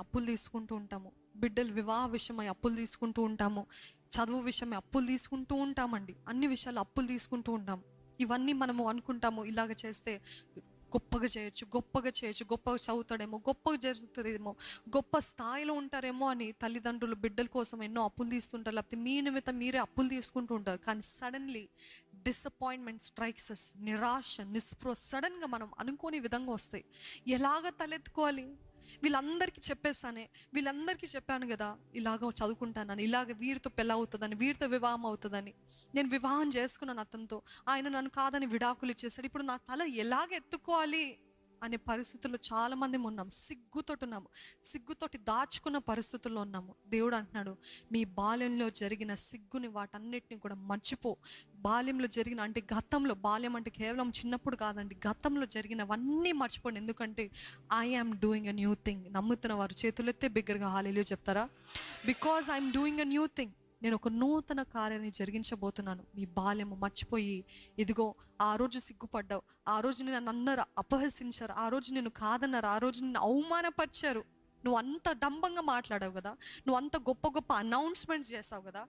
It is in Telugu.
అప్పులు తీసుకుంటూ ఉంటాము. బిడ్డలు వివాహ విషయమై అప్పులు తీసుకుంటూ ఉంటాము. చదువు విషయమై అప్పులు తీసుకుంటూ ఉంటామండి. అన్ని విషయాలు అప్పులు తీసుకుంటూ ఉంటాం ఇవన్నీ మనము అనుకుంటాము ఇలాగ చేస్తే గొప్పగా చేయొచ్చు గొప్పగా చేయొచ్చు గొప్పగా చదువుతాడేమో గొప్పగా జరుగుతుందేమో గొప్ప స్థాయిలో ఉంటారేమో అని తల్లిదండ్రులు బిడ్డల కోసం ఎన్నో అప్పులు తీస్తుంటారు. లేకపోతే మీ నిమిత్తం మీరే అప్పులు తీసుకుంటూ ఉంటారు. కానీ సడన్లీ డిసప్పాయింట్మెంట్ స్ట్రైక్సెస్ నిరాశ నిస్ప్రో సడన్గా మనం అనుకోని విధంగా వస్తాయి. ఎలాగ తలెత్తుకోవాలి? వీళ్ళందరికీ చెప్పేస్తానే వీళ్ళందరికీ చెప్పాను కదా ఇలాగ చదువుకుంటానని ఇలాగ వీరితో పెళ్ళ అవుతుందని వీరితో వివాహం అవుతుందని. నేను వివాహం చేసుకున్నాను అతనితో. ఆయన నన్ను కాదని విడాకులు ఇచ్చేసాడు ఇప్పుడు నా తల ఎలాగ ఎత్తుకోవాలి అనే పరిస్థితుల్లో చాలా మంది ఉన్నాం. సిగ్గుతోటి ఉన్నాము. సిగ్గుతోటి దాచుకున్న పరిస్థితుల్లో ఉన్నాము. దేవుడు అంటున్నాడు మీ బాల్యంలో జరిగిన సిగ్గుని వాటన్నిటిని కూడా మర్చిపో. బాల్యంలో జరిగిన అంటే గతంలో బాల్యం అంటే కేవలం చిన్నప్పుడు కాదండి గతంలో జరిగినవన్నీ మర్చిపోండి. ఎందుకంటే I am doing a new thing నమ్ముతున్న వారు చేతులెత్తే బిగ్గరగా హాలీలో చెప్తారా? Because I'm doing a new thing నేను ఒక నూతన కార్యాన్ని జరిగించబోతున్నాను. మీ బాల్యము మర్చిపోయి ఇదిగో ఆ రోజు సిగ్గుపడ్డావు. ఆ రోజు నన్ను అందరూ అపహసించారు. ఆ రోజు నేను కాదన్నారు. ఆ రోజు నిన్ను అవమానపరిచారు. నువ్వు అంత డంబంగా మాట్లాడావు కదా. నువ్వు అంత గొప్ప గొప్ప అనౌన్స్మెంట్స్ చేసావు కదా.